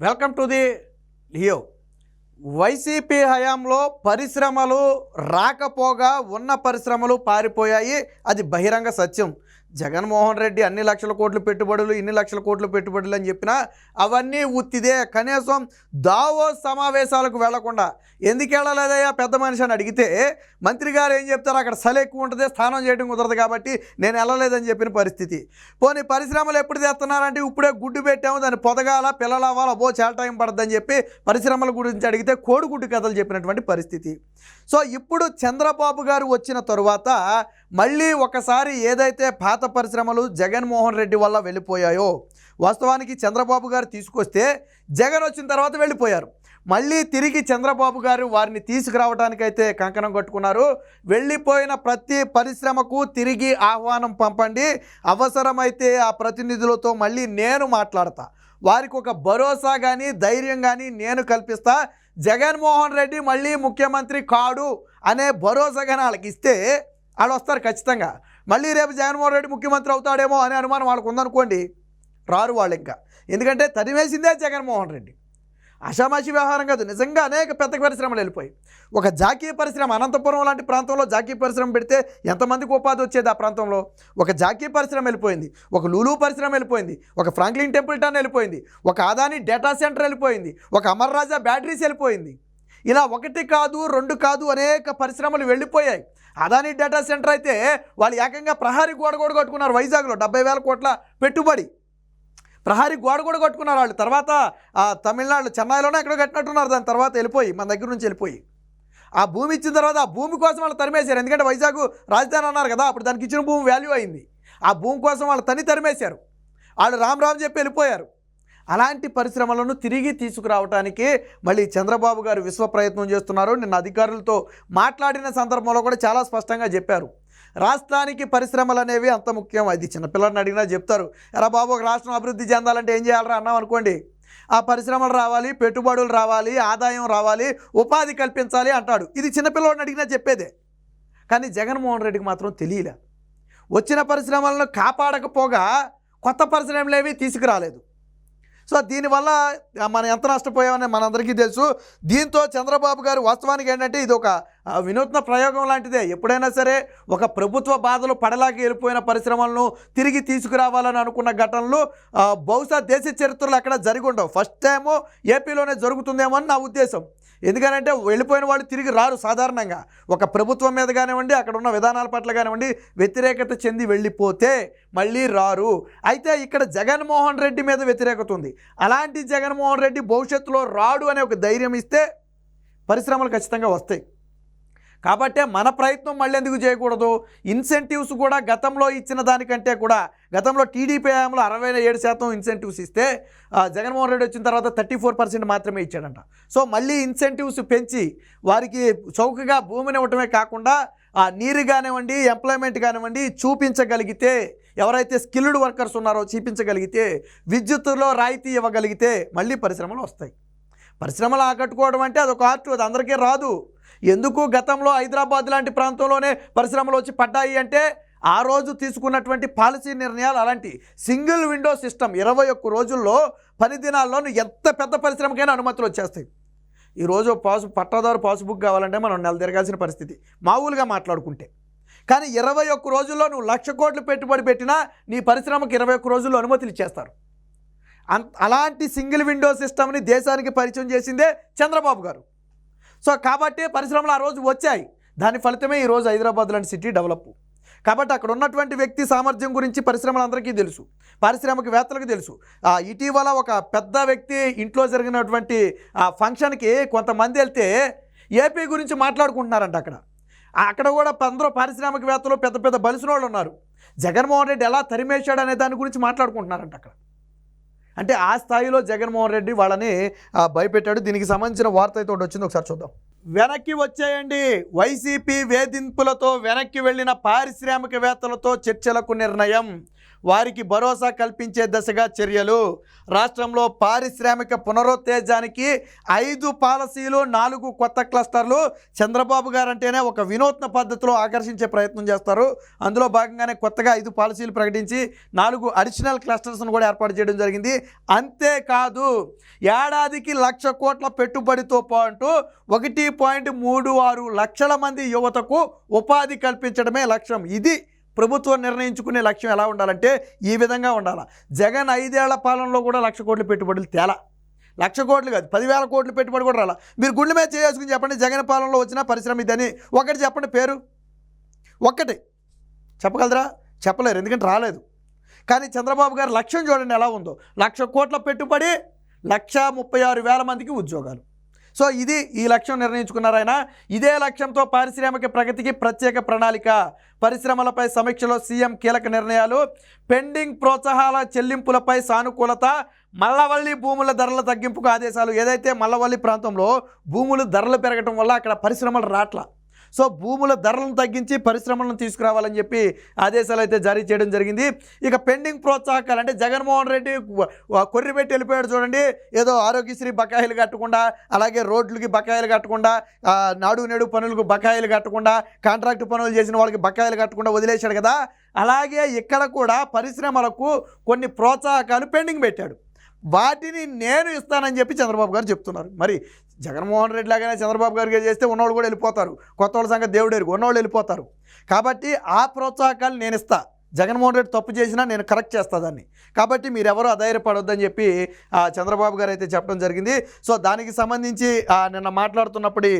Welcome to the Leo. YCP హయాంలో పరిశ్రమలు రాకపోగా ఉన్న పరిశ్రమలు పారిపోయాయి. అది బహిరంగ సత్యం. జగన్మోహన్ రెడ్డి అన్ని లక్షల కోట్లు పెట్టుబడులు ఇన్ని లక్షల కోట్లు పెట్టుబడులు అని చెప్పినా అవన్నీ ఉత్తిదే. కనీసం దావో సమావేశాలకు వెళ్ళకుండా. ఎందుకు వెళ్ళలేదయ్యా? పెద్ద మనిషి అని అడిగితే మంత్రి గారు ఏం చెప్తారు? అక్కడ చలి ఎక్కువ ఉంటుంది స్నానం చేయడం కుదరదు కాబట్టి నేను వెళ్ళలేదని చెప్పిన పరిస్థితి. పోనీ పరిశ్రమలు ఎప్పుడు తెస్తున్నారంటే ఇప్పుడే గుడ్డు పెట్టాము దాన్ని పొదగాల పిల్లలు అవ్వాలి అబ్బో చాలా టైం పడుతుందని చెప్పి పరిశ్రమల గురించి అడిగితే కోడిగుడ్డు కథలు చెప్పినటువంటి పరిస్థితి. సో ఇప్పుడు చంద్రబాబు గారు వచ్చిన తరువాత మళ్ళీ ఒకసారి ఏదైతే పాత పరిశ్రమలు జగన్మోహన్ రెడ్డి వల్ల వెళ్ళిపోయాయో వాస్తవానికి చంద్రబాబు గారు తీసుకొస్తే జగన్ వచ్చిన తర్వాత వెళ్ళిపోయారు. మళ్ళీ తిరిగి చంద్రబాబు గారు వారిని తీసుకురావడానికైతే కంకణం కట్టుకున్నారు. వెళ్ళిపోయిన ప్రతి పరిశ్రమకు తిరిగి ఆహ్వానం పంపండి. అవసరమైతే ఆ ప్రతినిధులతో మళ్ళీ నేను మాట్లాడతా. వారికి ఒక భరోసా కానీ ధైర్యం కానీ నేను కల్పిస్తా. జగన్మోహన్ రెడ్డి మళ్ళీ ముఖ్యమంత్రి కాడు అనే భరోసా కానీ వాళ్ళకి ఇస్తే వాళ్ళు వస్తారు ఖచ్చితంగా. మళ్ళీ రేపు జగన్మోహన్ రెడ్డి ముఖ్యమంత్రి అవుతాడేమో అనే అనుమానం వాళ్ళకు ఉందనుకోండి రారు వాళ్ళు ఇంకా. ఎందుకంటే తరిమేసిందే జగన్మోహన్ రెడ్డి. అషామాషి వ్యవహారం కాదు. నిజంగా అనేక పెద్ద పరిశ్రమలు వెళ్ళిపోయి ఒక జాకీ పరిశ్రమ అనంతపురం లాంటి ప్రాంతంలో జాకీ పరిశ్రమ పెడితే ఎంతమందికి ఉపాధి వచ్చేది ఆ ప్రాంతంలో? ఒక జాకీ పరిశ్రమ వెళ్ళిపోయింది. ఒక లూలు పరిశ్రమ వెళ్ళిపోయింది. ఒక ఫ్రాంక్లిన్ టెంపుల్టన్ వెళ్ళిపోయింది. ఒక ఆదాని డేటా సెంటర్ వెళ్ళిపోయింది. ఒక అమర్ రాజా బ్యాటరీస్ వెళ్ళిపోయింది. ఇలా ఒకటి కాదు రెండు కాదు అనేక పరిశ్రమలు వెళ్ళిపోయాయి. అదాని డేటా సెంటర్ అయితే వాళ్ళు ఏకంగా ప్రహారీ గోడ కూడా కట్టుకున్నారు వైజాగ్లో. డెబ్బై వేల కోట్ల పెట్టుబడి. ప్రహారీ గోడ కూడా కట్టుకున్నారు వాళ్ళు. తర్వాత ఆ తమిళనాడు చెన్నైలోనే ఎక్కడో కట్టినట్టున్నారు దాని తర్వాత వెళ్ళిపోయి మన దగ్గర నుంచి వెళ్ళిపోయి. ఆ భూమి ఇచ్చిన తర్వాత ఆ భూమి కోసం వాళ్ళు తరిమేశారు. ఎందుకంటే వైజాగ్ రాజధాని అన్నారు కదా అప్పుడు దానికి ఇచ్చిన భూమి వాల్యూ అయింది. ఆ భూమి కోసం వాళ్ళు తని తరిమేశారు. వాళ్ళు రామ్ రామ్ చెప్పి వెళ్ళిపోయారు. అలాంటి పరిశ్రమలను తిరిగి తీసుకురావడానికి మళ్ళీ చంద్రబాబు గారు విశ్వ ప్రయత్నం చేస్తున్నారు. నిన్న అధికారులతో మాట్లాడిన సందర్భంలో కూడా చాలా స్పష్టంగా చెప్పారు. రాష్ట్రానికి పరిశ్రమలు అనేవి అంత ముఖ్యం. అది చిన్నపిల్లల్ని అడిగినా చెప్తారు. ఎరా బాబు ఒక రాష్ట్రం అభివృద్ధి చెందాలంటే ఏం చేయాలరా? అన్నాం అనుకోండి. ఆ పరిశ్రమలు రావాలి పెట్టుబడులు రావాలి ఆదాయం రావాలి ఉపాధి కల్పించాలి అంటాడు. ఇది చిన్నపిల్లని అడిగినా చెప్పేదే. కానీ జగన్మోహన్ రెడ్డికి మాత్రం తెలియలే. వచ్చిన పరిశ్రమలను కాపాడకపోగా కొత్త పరిశ్రమలేవి తీసుకురాలేదు. సో దీనివల్ల మనం ఎంత నష్టపోయామని మనందరికీ తెలుసు. దీంతో చంద్రబాబు గారు వాస్తవానికి ఏంటంటే ఇది ఒక వినూత్న ప్రయోగం లాంటిదే. ఎప్పుడైనా సరే ఒక ప్రభుత్వ బాధలు పడలాగి వెళ్ళిపోయిన పరిశ్రమలను తిరిగి తీసుకురావాలని అనుకున్న ఘటనలు బహుశా దేశ చరిత్రలో అక్కడ జరిగి ఉండవు. ఫస్ట్ టైము ఏపీలోనే జరుగుతుందేమో అని నా ఉద్దేశం. ఎందుకనంటే వెళ్ళిపోయిన వాళ్ళు తిరిగి రారు సాధారణంగా. ఒక ప్రభుత్వం మీద కానివ్వండి అక్కడ ఉన్న విధానాల పట్ల కానివ్వండి వ్యతిరేకత చెంది వెళ్ళిపోతే మళ్ళీ రారు. అయితే ఇక్కడ జగన్మోహన్ రెడ్డి మీద వ్యతిరేకత ఉంది. అలాంటి జగన్మోహన్ రెడ్డి భవిష్యత్తులో రాడు అనే ఒక ధైర్యం ఇస్తే పరిశ్రమలు ఖచ్చితంగా వస్తాయి. కాబట్టే మన ప్రయత్నం మళ్ళీ ఎందుకు చేయకూడదు? ఇన్సెంటివ్స్ కూడా గతంలో ఇచ్చిన దానికంటే కూడా గతంలో టీడీపీ హయాంలో అరవై ఏడు శాతం ఇన్సెంటివ్స్ ఇస్తే జగన్మోహన్ రెడ్డి వచ్చిన తర్వాత థర్టీ ఫోర్ పర్సెంట్ మాత్రమే ఇచ్చాడంట. సో మళ్ళీ ఇన్సెంటివ్స్ పెంచి వారికి చౌకగా భూమిని ఇవ్వటమే కాకుండా ఆ నీరు కానివ్వండి ఎంప్లాయ్మెంట్ కానివ్వండి చూపించగలిగితే ఎవరైతే స్కిల్డ్ వర్కర్స్ ఉన్నారో చూపించగలిగితే విద్యుత్తులో రాయితీ ఇవ్వగలిగితే మళ్ళీ పరిశ్రమలు వస్తాయి. పరిశ్రమలు ఆకట్టుకోవడం అంటే అదొక ఆర్ట్ అది అందరికీ రాదు. ఎందుకు గతంలో హైదరాబాద్ లాంటి ప్రాంతంలోనే పరిశ్రమలు వచ్చి పడ్డాయి అంటే ఆ రోజు తీసుకున్నటువంటి పాలసీ నిర్ణయాలు అలాంటి సింగిల్ విండో సిస్టమ్ ఇరవై ఒక్క రోజుల్లో పని దినాల్లోనూ ఎంత పెద్ద పరిశ్రమకైనా అనుమతులు వచ్చేస్తాయి. ఈరోజు పాసు పట్టాదారు పాస్బుక్ కావాలంటే మనం నెల తిరగాల్సిన పరిస్థితి. మామూలుగా మాట్లాడుకుంటే. కానీ ఇరవై ఒక్క రోజుల్లో నువ్వు లక్ష కోట్లు పెట్టుబడి పెట్టినా నీ పరిశ్రమకు ఇరవై ఒక్క రోజుల్లో అనుమతులు ఇచ్చేస్తారు. అం అలాంటి సింగిల్ విండో సిస్టమ్ని దేశానికి పరిచయం చేసిందే చంద్రబాబు గారు. సో కాబట్టి పరిశ్రమలు ఆ రోజు వచ్చాయి. దాని ఫలితమే ఈరోజు హైదరాబాద్ లాంటి సిటీ డెవలప్. కాబట్టి అక్కడ ఉన్నటువంటి వ్యక్తి సామర్థ్యం గురించి పరిశ్రమలందరికీ తెలుసు. పారిశ్రామికవేత్తలకు తెలుసు. ఇటీవల ఒక పెద్ద వ్యక్తి ఇంట్లో జరిగినటువంటి ఆ ఫంక్షన్కి కొంతమంది వెళ్తే ఏపీ గురించి మాట్లాడుకుంటున్నారంట అక్కడ. అక్కడ కూడా అందరూ పారిశ్రామికవేత్తలు పెద్ద పెద్ద బలిసిన వాళ్ళు ఉన్నారు. జగన్మోహన్ రెడ్డి ఎలా తరిమేశాడు అనే దాని గురించి మాట్లాడుకుంటున్నారంట అక్కడ. అంటే ఆ స్థాయిలో జగన్మోహన్ రెడ్డి వాళ్ళని భయపెట్టాడు. దీనికి సంబంధించిన వార్త అయితే ఒకటి వచ్చింది ఒకసారి చూద్దాం. వెనక్కి వచ్చేయండి. వైసీపీ వేధింపులతో వెనక్కి వెళ్ళిన పారిశ్రామికవేత్తలతో చర్చలకు నిర్ణయం. వారికి భరోసా కల్పించే దశగా చర్యలు. రాష్ట్రంలో పారిశ్రామిక పునరుత్తేజానికి ఐదు పాలసీలు నాలుగు కొత్త క్లస్టర్లు చంద్రబాబు గారు అంటేనే ఒక వినూత్న పద్ధతిలో ఆకర్షించే ప్రయత్నం చేస్తారు. అందులో భాగంగానే కొత్తగా ఐదు పాలసీలు ప్రకటించి నాలుగు అడిషనల్ క్లస్టర్స్ను కూడా ఏర్పాటు చేయడం జరిగింది. అంతేకాదు ఏడాదికి లక్ష కోట్ల పెట్టుబడితో పాటు ఒకటి పాయింట్ మూడు ఆరు లక్షల మంది యువతకు ఉపాధి కల్పించడమే లక్ష్యం. ఇది ప్రభుత్వం నిర్ణయించుకునే లక్ష్యం ఎలా ఉండాలంటే ఈ విధంగా ఉండాలి. జగన్ ఐదేళ్ళ పాలనలో కూడా లక్ష కోట్ల పెట్టుబడులు తేలా. లక్ష కోట్లు కాదు పదివేల కోట్లు పెట్టుబడి కూడా రాలా. మీరు గుండె మీద చేసుకుని చెప్పండి జగన్ పాలనలో వచ్చిన పరిశ్రమ ఇదని. ఒకటి చెప్పండి పేరు? ఒక్కటి. చెప్పగలరా? చెప్పలేరు ఎందుకంటే రాలేదు. కానీ చంద్రబాబు గారి లక్ష్యం చూడండి ఎలా ఉందో. లక్ష కోట్ల పెట్టుబడి లక్ష ముప్పై ఆరు వేల మందికి ఉద్యోగాలు. సో ఇది ఈ లక్ష్యం నిర్ణయించుకున్నారు ఆయన. ఇదే లక్ష్యంతో పారిశ్రామిక ప్రగతికి ప్రత్యేక ప్రణాళిక. పరిశ్రమలపై సమీక్షలో సీఎం కీలక నిర్ణయాలు. పెండింగ్ ప్రోత్సాహాల చెల్లింపులపై సానుకూలత. మల్లవల్లి భూముల ధరల తగ్గింపుకు ఆదేశాలు. ఏదైతే మల్లవల్లి ప్రాంతంలో భూములు ధరలు పెరగటం వల్ల అక్కడ పరిశ్రమలు రాట్లా. సో భూముల ధరలను తగ్గించి పరిశ్రమలను తీసుకురావాలని చెప్పి ఆదేశాలు అయితే జారీ చేయడం జరిగింది. ఇక పెండింగ్ ప్రోత్సాహకాలు అంటే జగన్మోహన్ రెడ్డి కొర్రి పెట్టి వెళ్ళిపోయాడు చూడండి. ఏదో ఆరోగ్యశ్రీ బకాయిలు కట్టకుండా అలాగే రోడ్లకి బకాయిలు కట్టకుండా నాడు నేడు పనులకు బకాయిలు కట్టకుండా కాంట్రాక్ట్ పనులు చేసిన వాళ్ళకి బకాయిలు కట్టకుండా వదిలేశాడు కదా. అలాగే ఇక్కడ కూడా పరిశ్రమలకు కొన్ని ప్రోత్సాహకాలు పెండింగ్ పెట్టాడు. వాటిని నేను ఇస్తానని చెప్పి చంద్రబాబు గారు చెప్తున్నారు. మరి జగన్మోహన్ రెడ్డి లాగానే చంద్రబాబు గారికి చేస్తే ఉన్నోళ్ళు కూడా వెళ్ళిపోతారు. కొత్త వాళ్ళ సంగతి దేవుడు ఎరుగు ఉన్నవాళ్ళు వెళ్ళిపోతారు. కాబట్టి ఆ ప్రోత్సాహకాలు నేను ఇస్తా. జగన్మోహన్ రెడ్డి తప్పు చేసినా నేను కరెక్ట్ చేస్తా దాన్ని. కాబట్టి మీరెవరూ అధైర్యపడొద్దని చెప్పి ఆ, చంద్రబాబు గారు అయితే చెప్పడం జరిగింది. సో దానికి సంబంధించి నిన్న మాట్లాడుతున్నప్పుడు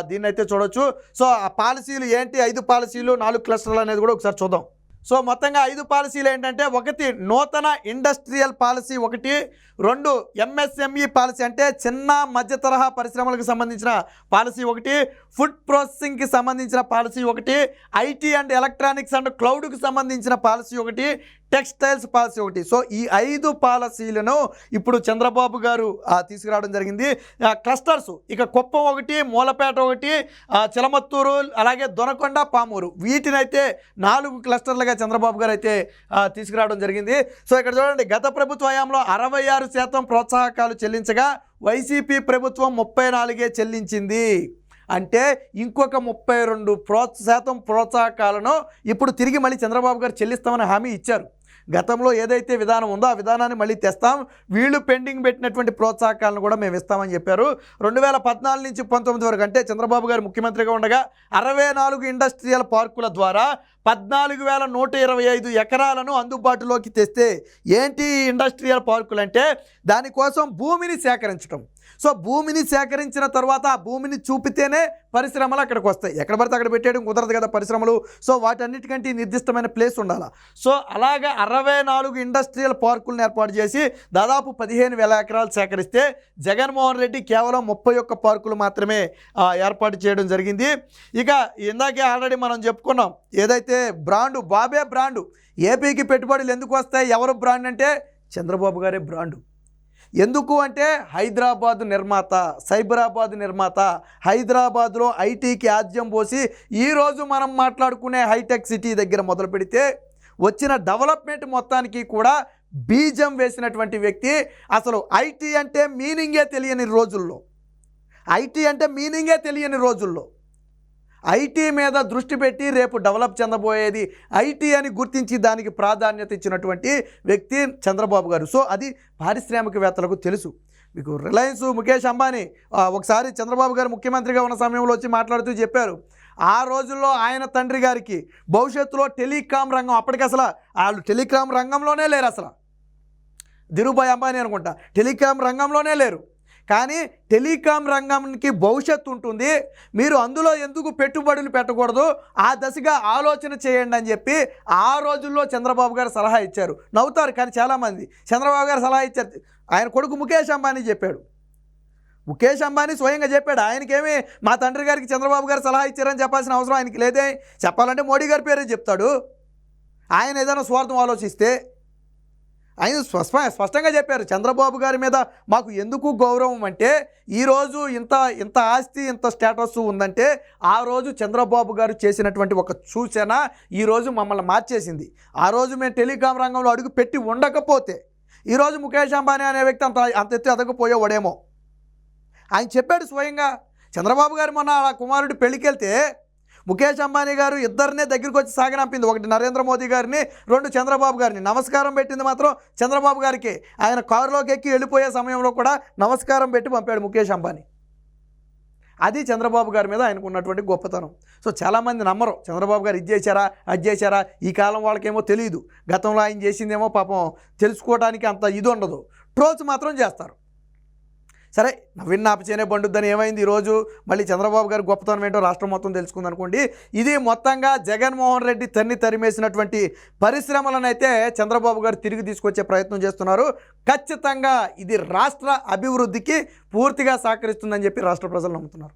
దీన్ని అయితే చూడొచ్చు. సో ఆ పాలసీలు ఏంటి? ఐదు పాలసీలు నాలుగు క్లస్టర్లు అనేది కూడా ఒకసారి చూద్దాం. సో మొత్తంగా ఐదు పాలసీలు ఏంటంటే ఒకటి నూతన ఇండస్ట్రియల్ పాలసీ ఒకటి రెండు ఎంఎస్ఎంఈ పాలసీ అంటే చిన్న మధ్య తరహా పరిశ్రమలకు సంబంధించిన పాలసీ ఒకటి ఫుడ్ ప్రాసెసింగ్కి సంబంధించిన పాలసీ ఒకటి ఐటీ అండ్ ఎలక్ట్రానిక్స్ అండ్ క్లౌడ్కి సంబంధించిన పాలసీ ఒకటి టెక్స్టైల్స్ పాలసీ ఒకటి. సో ఈ ఐదు పాలసీలను ఇప్పుడు చంద్రబాబు గారు తీసుకురావడం జరిగింది. క్లస్టర్స్ ఇక కుప్పం ఒకటి మూలపేట ఒకటి చిలమత్తూరు అలాగే దొనకొండ పామూరు. వీటినైతే నాలుగు క్లస్టర్లుగా చంద్రబాబు గారు అయితే తీసుకురావడం జరిగింది. సో ఇక్కడ చూడండి గత ప్రభుత్వ హయాంలో అరవై ఆరు శాతం ప్రోత్సాహకాలు చెల్లించగా వైసీపీ ప్రభుత్వం ముప్పై నాలుగే చెల్లించింది. అంటే ఇంకొక ముప్పై రెండు ప్రోత్స శాతం ప్రోత్సాహకాలను ఇప్పుడు తిరిగి మళ్ళీ చంద్రబాబు గారు చెల్లిస్తామని హామీ ఇచ్చారు. గతంలో ఏదైతే విధానం ఉందో ఆ విధానాన్ని మళ్ళీ తెస్తాం. వీళ్ళు పెండింగ్ పెట్టినటువంటి ప్రోత్సాహకాలను కూడా మేము ఇస్తామని చెప్పారు. రెండు వేల పద్నాలుగు నుంచి పంతొమ్మిది వరకు అంటే చంద్రబాబు గారు ముఖ్యమంత్రిగా ఉండగా అరవై నాలుగు ఇండస్ట్రియల్ పార్కుల ద్వారా పద్నాలుగు వేల నూట ఇరవై ఐదు ఎకరాలను అందుబాటులోకి తెస్తే ఏంటి ఇండస్ట్రియల్ పార్కులు అంటే దానికోసం భూమిని సేకరించడం సో భూమిని సేకరించిన తర్వాత ఆ భూమిని చూపితేనే పరిశ్రమలు అక్కడికి వస్తాయి. ఎక్కడ పడితే అక్కడ పెట్టేయడం కుదరదు కదా పరిశ్రమలు. సో వాటన్నిటికంటే నిర్దిష్టమైన ప్లేస్ ఉండాలి. సో అలాగే అరవై నాలుగు ఇండస్ట్రియల్ పార్కులను ఏర్పాటు చేసి దాదాపు పదిహేను వేల ఎకరాలు సేకరిస్తే జగన్మోహన్ రెడ్డి కేవలం ముప్పై ఒక్క పార్కులు మాత్రమే ఏర్పాటు చేయడం జరిగింది. ఇక ఇందాకే ఆల్రెడీ మనం చెప్పుకున్నాం ఏదైతే బ్రాండు బాబే బ్రాండు ఏపీకి పెట్టుబడులు ఎందుకు వస్తాయి ఎవరు బ్రాండ్ అంటే చంద్రబాబు గారే బ్రాండు. ఎందుకు అంటే హైదరాబాద్ నిర్మాత సైబరాబాద్ నిర్మాత హైదరాబాద్లో ఐటీకి ఆద్యం పోసి ఈరోజు మనం మాట్లాడుకునే హైటెక్ సిటీ దగ్గర మొదలు పెడితే వచ్చిన డెవలప్మెంట్ మొత్తానికి కూడా బీజం వేసినటువంటి వ్యక్తి అసలు ఐటీ అంటే మీనింగే తెలియని రోజుల్లో. ఐటీ అంటే మీనింగే తెలియని రోజుల్లో. ఐటీ మీద దృష్టి పెట్టి రేపు డెవలప్ చెందబోయేది ఐటీ అని గుర్తించి దానికి ప్రాధాన్యత ఇచ్చినటువంటి వ్యక్తి చంద్రబాబు గారు. సో అది పారిశ్రామికవేత్తలకు తెలుసు. మీకు రిలయన్స్ ముఖేష్ అంబానీ ఒకసారి చంద్రబాబు గారు ముఖ్యమంత్రిగా ఉన్న సమయంలో వచ్చి మాట్లాడుతూ చెప్పారు. ఆ రోజుల్లో ఆయన తండ్రి గారికి భవిష్యత్తులో టెలికాం రంగం అప్పటికి అసలు వాళ్ళు టెలికాం రంగంలోనే లేరు అసలు. దిరుభాయ్ అంబానీ అనుకుంటా టెలికాం రంగంలోనే లేరు. కానీ టెలికాం రంగానికి భవిష్యత్తు ఉంటుంది. మీరు అందులో ఎందుకు పెట్టుబడులు పెట్టకూడదు? ఆ దశగా ఆలోచన చేయండి అని చెప్పి ఆ రోజుల్లో చంద్రబాబు గారు సలహా ఇచ్చారు. నవ్వుతారు కానీ చాలామంది. చంద్రబాబు గారు సలహా ఇచ్చారు. ఆయన కొడుకు ముఖేష్ అంబానీ చెప్పాడు. ముఖేష్ అంబానీ స్వయంగా చెప్పాడు. ఆయనకేమి మా తండ్రి గారికి చంద్రబాబు గారు సలహా ఇచ్చారని చెప్పాల్సిన అవసరం ఆయనకి లేదే. చెప్పాలంటే మోడీ గారి పేరే చెప్తాడు. ఆయన ఏదైనా స్వార్థం ఆలోచిస్తే ఆయన స్పష్ట స్పష్టంగా చెప్పారు చంద్రబాబు గారి మీద మాకు ఎందుకు గౌరవం అంటే ఈరోజు ఇంత ఇంత ఆస్తి ఇంత స్టేటస్ ఉందంటే ఆ రోజు చంద్రబాబు గారు చేసినటువంటి ఒక సూచన ఈరోజు మమ్మల్ని మార్చేసింది. ఆ రోజు మేము టెలికాం రంగంలో అడుగు పెట్టి ఉండకపోతే ఈరోజు ముఖేష్ అంబానీ అనే వ్యక్తి అంత అంత ఎత్తు ఎదగపోయేవాడేమో ఆయన చెప్పాడు స్వయంగా చంద్రబాబు గారు మొన్న ఆ కుమారుడు పెళ్ళికి వెళ్తే ముఖేష్ అంబానీ గారు ఇద్దరినే దగ్గరికి వచ్చి సాగనంపింది ఒకటి నరేంద్ర మోదీ గారిని రెండు చంద్రబాబు గారిని. నమస్కారం పెట్టింది మాత్రం చంద్రబాబు గారికి. ఆయన కారులోకి ఎక్కి వెళ్ళిపోయే సమయంలో కూడా నమస్కారం పెట్టి పంపాడు ముఖేష్ అంబానీ. అది చంద్రబాబు గారి మీద ఆయనకు ఉన్నటువంటి గొప్పతనం. సో చాలామంది నమ్మరు. చంద్రబాబు గారు ఇది చేశారా అది చేశారా? ఈ కాలం వాళ్ళకేమో తెలియదు గతంలో ఆయన చేసిందేమో పాపం తెలుసుకోవడానికి అంత ఇది ఉండదు. ట్రోల్స్ మాత్రం చేస్తారు. సరే నవీన్ నాపచేనే పండుద్దని ఏమైంది? ఈరోజు మళ్ళీ చంద్రబాబు గారి గొప్పతనం ఏంటో రాష్ట్రం మొత్తం తెలుసుకుంది అనుకోండి. ఇది మొత్తంగా జగన్మోహన్ రెడ్డి తన్ని తరిమేసినటువంటి పరిశ్రమలనైతే చంద్రబాబు గారు తిరిగి తీసుకొచ్చే ప్రయత్నం చేస్తున్నారు. ఖచ్చితంగా ఇది రాష్ట్ర అభివృద్ధికి పూర్తిగా సహకరిస్తుందని చెప్పి రాష్ట్ర ప్రజలు నమ్ముతున్నారు.